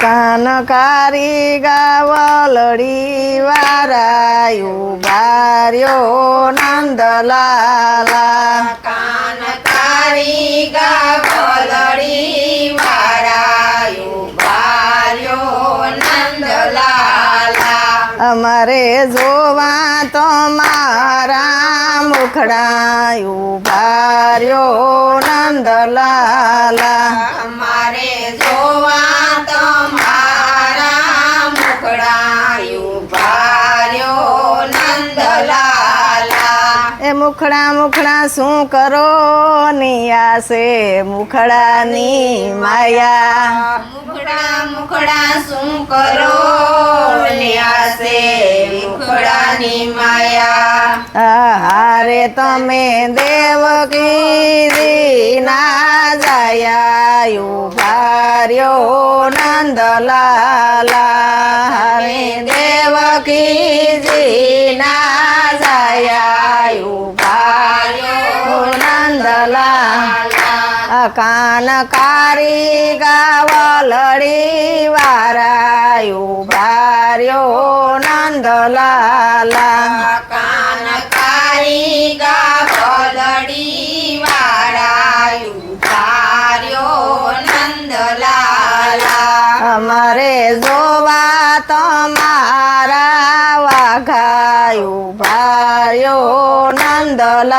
કાનકારી ગાવલડી વારાયું બાર્યો નંદલાલા. કાનકારી ગાવલડી વારાયું બાર્યો નંદલાલા. અમારે જોવા તો મારા મુખડાયું બાર્યો નંદલાલા. અમારે જોવા મુખડાયું ભાર્યો નંદલાલા. એ મુખડા મુખડા શું કરો નિયાસે? મુખડાની માયા. મુખડા મુખડા શું કરો ન્યાસે? મુખડાની માયા. હારે તમે દેવકી ના જાયા ભાર્યો નંદલાલા. હરે દેવકી ના જાયા ભાર્યો નંદલાલા કાનકારી ગાવલડી વારાયું ભાર્યો નંદલાલા કાનકારી ગાભલડી વાઘાયું ભાર્યો નંદલાલા.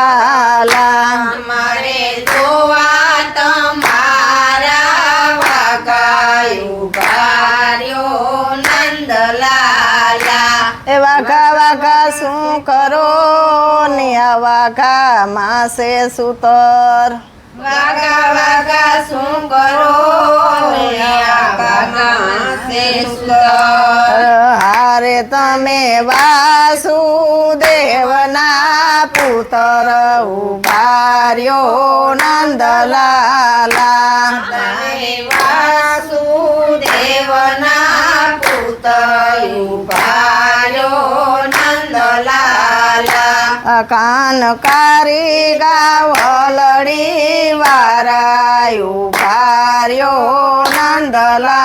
મારે જોવા તમારા વાગાયું ભાર્યો નંદલાલા. એ વાઘા વાઘા શું કરો ને આ વાઘા માસે સુતર? વાઘા વાઘા શું કરો તમે વાસુદેવના પુત્ર ઉભાર્યો નંદલાલા. વાસુદેવના કારી ભાર્યો નંદલાલા. કાનકારી ગાવલડી વારાયું ભાર્યો નંદલાલા.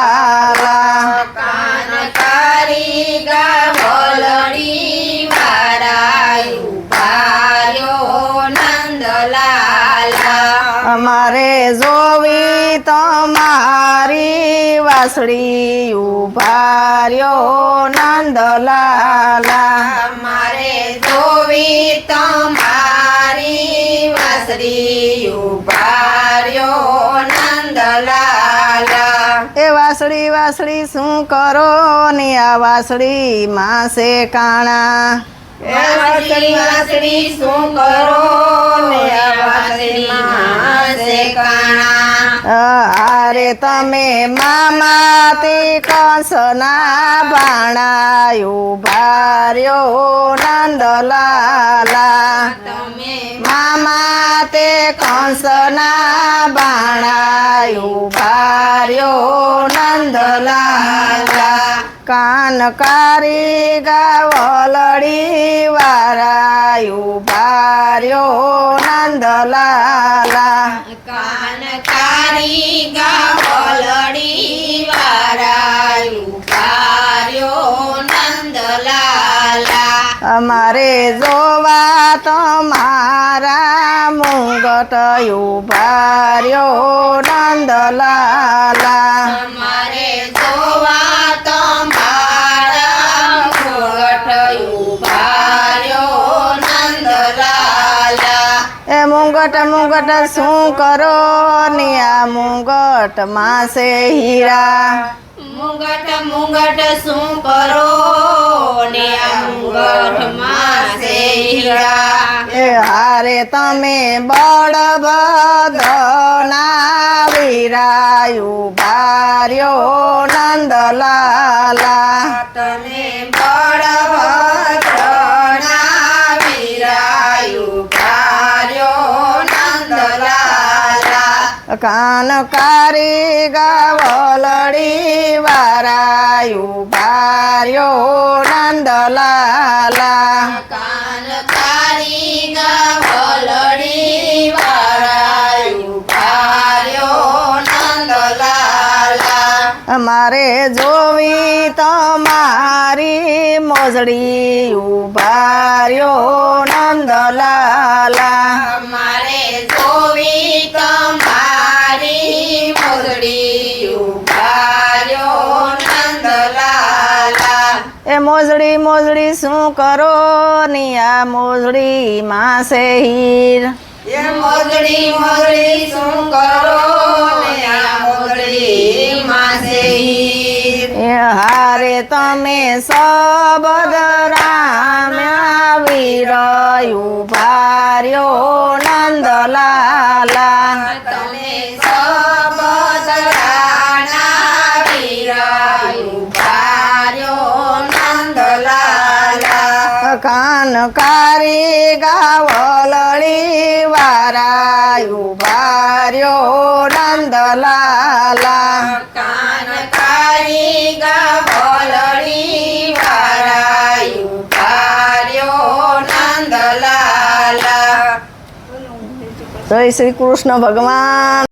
અમારે જોવી તમારી વાસળી ઉભાર્યો નંદલાલા. અમારે જોવી તમારી વાસળી ઉભાર્યો નંદલાલા. વાસળી વાસળી શું કરો ને આ વાસળી માસે કાણા? શું કરો ને આ વાસળી માસે કાણા? અરે તમે મામા તે કંસના ભાણાયું ભાર્યો નંદલાલા તમે મામા તે કંસના બાણાયું ભાર્યો નંદલાલા કાનકારી ગાવલડી વારાયું ભાર્યો નંદલાલા કાનકારી ગાવલડી વારાયું ભાર્યો નંદલાલા અમારે જોવા તમારા મુંગટયું ભાર્યો નંદલાલા. મુંગટ મુગટ શું કરો ને આ મુંગટ માસે હીરા. મુગટ મુગટ શું કરો ને આ મુગટ માસે હીરા. એ હારે તમે બળભદ્રના વીરાયુ ભાર્યો નંદલાલા. તમે બળભદ્રના કાનકારી ગાવલડી વારાયું ભાર્યો નંદલાલા. કાનકારી ગાવલડી વાળાયું ભાર્યો નંદલાલા. અમારે જોવી તમારી મોજડી ઉભાર્યો નંદલાલા. મોજડી મોજડી શું કરો ની આ મોજડી માસે હીર એ મોગડી મોગડી શું કરો ને આ મોગડી માસે હીર એ હારે તમે સબદ રામ્યા વીરયું ભાર્યો નંદલાલા કારી ગાવલડી વારાયું ભાર્યો નંદલાલા. કાનકારી ગાવલડી વારાયુ ભાર્યો નંદલાલા. જય શ્રી કૃષ્ણ ભગવાન.